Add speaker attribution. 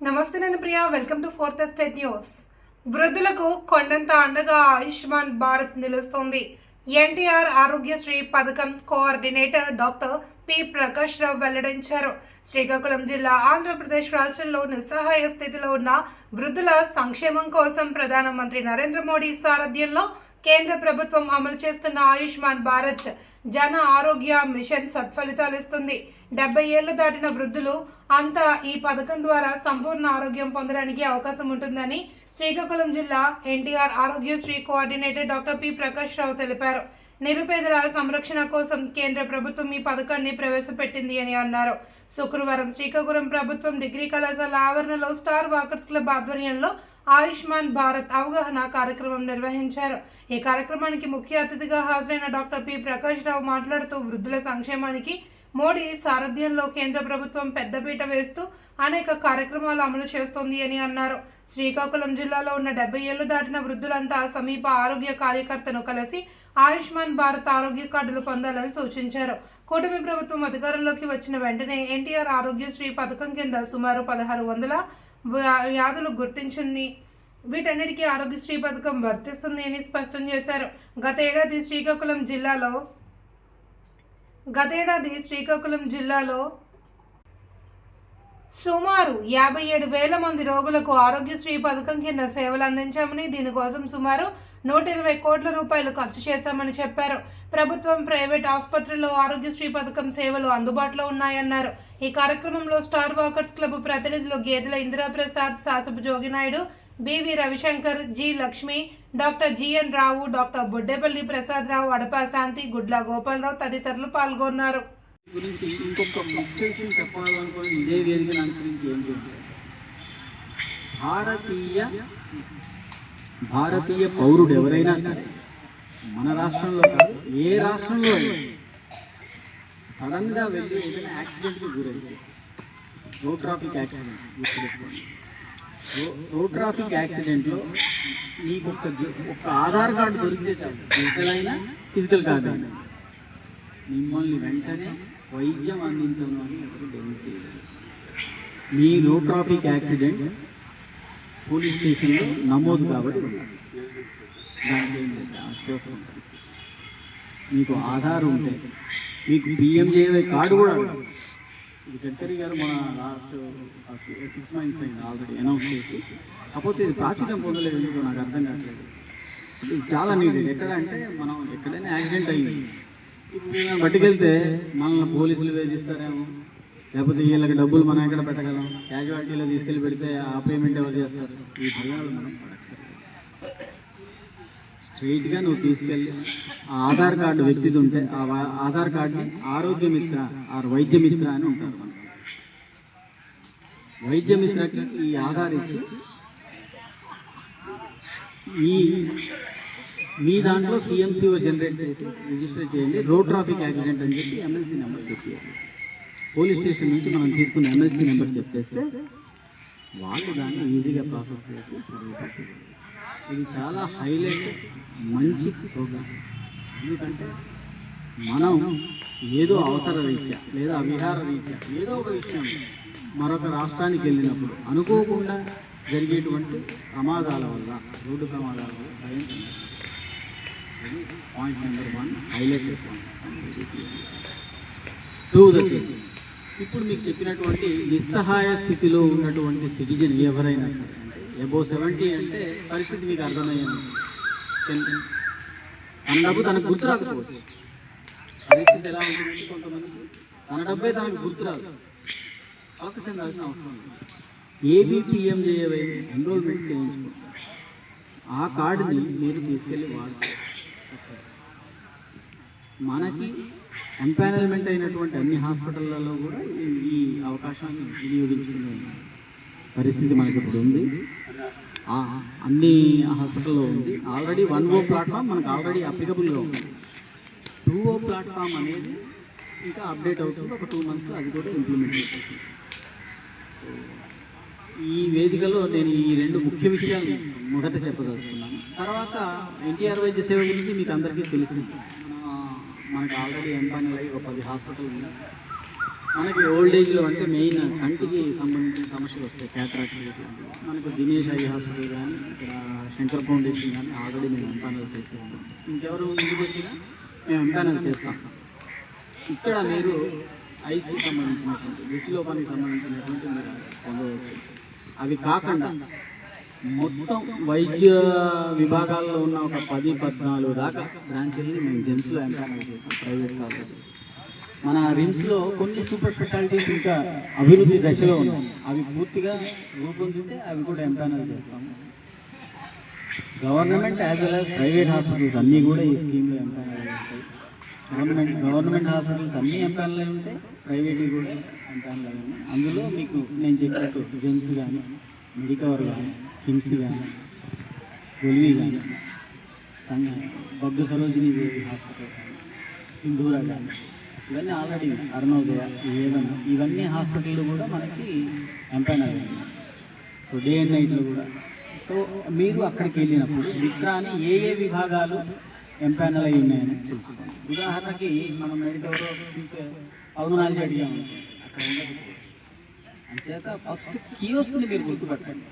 Speaker 1: నమస్తే నేను Priya. Welcome to fourth state news వృద్ధులకు కొండంత అండగా ఆయుష్మాన్ భారత్ నిలుస్తోంది. ఎన్టీఆర్ ఆరోగ్యశ్రీ పథకం coordinator doctor P Prakash Rao వెల్లడించారు. శ్రీకాకుళం జిల్లా ఆంధ్రప్రదేశ్ రాష్ట్రంలో నిస్సహాయ స్థితిలో ఉన్న వృద్ధుల సంక్షేమం కోసం ప్రధానమంత్రి నరేంద్ర మోడీ సారథ్యంలో కేంద్ర ప్రభుత్వం అమలు చేస్తున్న ఆయుష్మాన్ భారత్ జన ఆరోగ్య మిషన్ సత్ఫలితాలు ఇస్తుంది. డెబ్బై ఏళ్ళు దాటిన వృద్ధులు అంతా ఈ పథకం ద్వారా సంపూర్ణ ఆరోగ్యం పొందడానికి అవకాశం ఉంటుందని శ్రీకాకుళం జిల్లా NTR Aarogyasri coordinator doctor P Prakash Rao తెలిపారు. నిరుపేదల సంరక్షణ కోసం కేంద్ర ప్రభుత్వం ఈ పథకాన్ని ప్రవేశపెట్టింది అని అన్నారు. శుక్రవారం శ్రీకాకుళం ప్రభుత్వం డిగ్రీ కళాశాల ఆవరణలో స్టార్ వాకర్స్ క్లబ్ ఆధ్వర్యంలో ఆయుష్మాన్ భారత్ అవగాహన కార్యక్రమం నిర్వహించారు. ఈ కార్యక్రమానికి ముఖ్య అతిథిగా హాజరైన డాక్టర్ పి ప్రకాష్ రావు మాట్లాడుతూ వృద్ధుల సంక్షేమానికి మోడీ సారథ్యంలో కేంద్ర ప్రభుత్వం పెద్దపీట వేస్తూ అనేక కార్యక్రమాలు అమలు చేస్తోంది అని అన్నారు. శ్రీకాకుళం జిల్లాలో ఉన్న డెబ్బై ఏళ్ళు దాటిన వృద్ధులంతా సమీప ఆరోగ్య కార్యకర్తను కలిసి ఆయుష్మాన్ భారత్ ఆరోగ్య కార్డులు పొందాలని సూచించారు. కూటమి ప్రభుత్వం అధికారంలోకి వచ్చిన వెంటనే ఎన్టీఆర్ ఆరోగ్యశ్రీ పథకం కింద సుమారు పదహారు వందల వ్యా- వ్యాధులు గుర్తించింది. వీటన్నిటికీ ఆరోగ్యశ్రీ పథకం వర్తిస్తుంది అని స్పష్టం చేశారు. గత ఏడాది శ్రీకాకుళం జిల్లాలో గతేడాది శ్రీకాకుళం జిల్లాలో సుమారు యాభై ఏడు వేల మంది రోగులకు ఆరోగ్యశ్రీ పథకం కింద సేవలు అందించామని దీనికోసం సుమారు నూట ఇరవై కోట్ల రూపాయలు ఖర్చు చేశామని చెప్పారు. ప్రభుత్వం ప్రైవేట్ ఆసుపత్రుల్లో ఆరోగ్యశ్రీ పథకం సేవలు అందుబాటులో ఉన్నాయన్నారు. ఈ కార్యక్రమంలో స్టార్ వాకర్స్ క్లబ్ ప్రతినిధులు Gedela Indiraprasad Sasapu Jogi Naidu B V Ravishankar G Lakshmi doctor G N Rao doctor Boddepalli Prasad Rao Adapa Santhi Gudla Gopalarao తదితరులు పాల్గొన్నారు.
Speaker 2: గురించి ఇంకొక ముఖ్య విషయం చెప్పాలనుకుని ఇదే వేదికను అనుసరించి ఏంటంటే భారతీయ భారతీయ పౌరుడు ఎవరైనా సరే మన రాష్ట్రంలో కాదు ఏ రాష్ట్రంలో సడన్గా వెళ్ళి ఏదైనా యాక్సిడెంట్కి గురైతే road traffic accident road traffic యాక్సిడెంట్లో నీకు ఒక ఒక ఆధార్ కార్డు దొరికితే చాలు. డిజిటల్ అయినా ఫిజికల్ కార్డు అయినా. మిమ్మల్ని వెంటనే వైద్యం అందించను అని ఎవరు డెలివరీ చేయలేదు. మీ రోడ్ ట్రాఫిక్ యాక్సిడెంట్ పోలీస్ స్టేషన్లో నమోదు కాబట్టి ఉండాలి దానికి పరిస్థితి. మీకు ఆధార్ ఉంటే మీకు పిఎంజేవై కార్డు కూడా ఉండాలి ఇది గడ్కరీ గారు మన లాస్ట్ సిక్స్ మంత్స్ అయింది ఆల్రెడీ అనౌన్స్ చేసి. కాకపోతే ఇది ప్రాచుర్యం పొందలేదు ఎందుకు నాకు అర్థం కావట్లేదు. ఇది చాలా నీడెడ్ ఎక్కడ అంటే మనం ఎక్కడైనా యాక్సిడెంట్ అయింది ఇప్పుడు మనం పట్టుకెళ్తే మనల్ని పోలీసులు వేధిస్తారేమో? లేకపోతే వీళ్ళకి డబ్బులు మనం ఎక్కడ పెట్టగలం? క్యాజువాలిటీలో తీసుకెళ్ళి పెడితే ఆ పేమెంట్ ఎవరు చేస్తారు? ఈ భయాలు మనం పడక్కర్లేదు. స్ట్రైట్గా నువ్వు తీసుకెళ్ళి ఆ ఆధార్ కార్డు వ్యక్తిది ఉంటే ఆ ఆధార్ కార్డుని ఆరోగ్య మిత్ర ఆ వైద్య మిత్ర అని ఉంటారు మనకి. వైద్య మిత్రకి ఈ ఆధార్ ఇచ్చి ఈ మీ దాంట్లో C M C O generate చేసి రిజిస్టర్ చేయండి. రోడ్ ట్రాఫిక్ యాక్సిడెంట్ అని చెప్పి ఎమ్మెల్సీ నెంబర్ చెప్పేయాలి. పోలీస్ స్టేషన్ నుంచి మనం తీసుకున్న ఎమ్మెల్సీ నెంబర్ చెప్పేస్తే వాళ్ళు దాన్ని ఈజీగా ప్రాసెస్ చేసి సర్వీసెస్ ఇవ్వాలి ఇది చాలా హైలైట్ మంచి ప్రోగ్రామ్ ఎందుకంటే మనం ఏదో అవసర రీత్యా లేదా విహార రీత్యా ఏదో ఒక విషయం మరొక రాష్ట్రానికి వెళ్ళినప్పుడు అనుకోకుండా జరిగేటువంటి ప్రమాదాల వల్ల రోడ్డు ప్రమాదాల వల్ల భయం point number one highlight two the thing ఇప్పుడు మీకు చెప్పినటువంటి నిస్సహాయ స్థితిలో ఉన్నటువంటి సిటిజన్ ఎవరైనా సరే ఎబో సెవెంటీ అంటే పరిస్థితి మీకు అర్థమయ్యింది. తన డబ్బు తనకు గుర్తు రాకపోవచ్చు. పరిస్థితి ఎలా ఉంటుంది కొంతమందికి తన డబ్బే తనకు గుర్తురాదు కలత చెందాల్సిన అవసరం ఏబిపిఎం చేయవై ఎన్రోల్మెంట్ చేయించుకుంటారు ఆ కార్డుని మీరు తీసుకెళ్ళి వాడుకోవచ్చు మనకి ఎంపానల్మెంట్ అయినటువంటి అన్ని హాస్పిటళ్ళలో కూడా ఈ- ఈ అవకాశాన్ని వినియోగించుకునే పరిస్థితి మనకి ఇప్పుడు ఉంది. అన్ని హాస్పిటల్లో ఉంది. ఆల్రెడీ వన్ ఓ ప్లాట్ఫామ్ మనకు ఆల్రెడీ అప్లికబుల్గా ఉంది. టూ ఓ ప్లాట్ఫామ్ అనేది ఇంకా అప్డేట్ అవుతుంది. ఒక టూ మంత్స్లో అది కూడా ఇంప్లిమెంట్ అవుతుంది. ఈ వేదికలో నేను ఈ రెండు ముఖ్య విషయాలు మొదట చెప్పదలుచుకున్నాను. తర్వాత ఎన్టీఆర్ వైద్య సేవ గురించి మీకు అందరికీ తెలిసింది. మనకు ఆల్రెడీ ఎంపానల్ అయ్యి ఒక పది హాస్పిటల్ ఉన్నాయి. మనకి ఓల్డ్ ఏజ్లో అంటే మెయిన్ కంటికి సంబంధించిన సమస్యలు వస్తాయి క్యాటరాక్ట్ మనకు దినేష్ ఐ హాస్పిటల్ కానీ ఇక్కడ శంకర్ ఫౌండేషన్ కానీ ఆల్రెడీ మేము ఎంపానల్ చేసేస్తాం ఇంకెవరు ముందుకు వచ్చినా మేము ఎంపానల్ చేస్తాం ఇక్కడ మీరు ఐస్కి సంబంధించినటువంటి దృష్టిలోపానికి సంబంధించినటువంటి మీరు పొందవచ్చు. అవి కాకుండా మొత్తం వైద్య విభాగాల్లో ఉన్న ఒక పది పద్నాలుగు దాకా బ్రాంచెల్ని మేము జెమ్స్లో ఎంపానల్ చేస్తాం ప్రైవేట్ కాలేజీ మన రిమ్స్లో కొన్ని సూపర్ స్పెషాలిటీస్ ఇంకా అభివృద్ధి దశలో ఉన్నాయి. అవి పూర్తిగా రూపొందితే అవి కూడా ఎంపానల్ చేస్తాము government as well as private hospitals అన్నీ కూడా ఈ స్కీమ్లో ఎంపానల్ ఉంటాయి. గవర్నమెంట్ గవర్నమెంట్ హాస్పిటల్స్ అన్నీ ఎంపానల్ అయి ఉంటాయి ప్రైవేట్ కూడా ఎంపానల్ అయి ఉన్నాయి అందులో మీకు నేను చెప్పినట్టు జెమ్స్ కానీ మెడికవర్ కానీ కిమ్స్ కానీ గొల్వి కానీ సంఘ బగ్గు సరోజిని దేవి హాస్పిటల్ కానీ సింధూరా కానీ ఇవన్నీ ఆల్రెడీ అరుణోదయ ఏవన్ ఇవన్నీ హాస్పిటల్లు కూడా మనకి ఎంపైన్ ఉన్నాయి సో డే అండ్ నైట్లో కూడా. సో మీరు అక్కడికి వెళ్ళినప్పుడు విక్రాని ఏ ఏ విభాగాలు ఎంపానల్ అయి ఉన్నాయని తెలుసుకోండి. ఉదాహరణకి మనం మెడికల్ చూసే పల్మనాలజీ అడిగాము. అక్కడ ఉండకపోవచ్చు అంచేత ఫస్ట్ కియోస్క్ని మీరు గుర్తుపెట్టండి.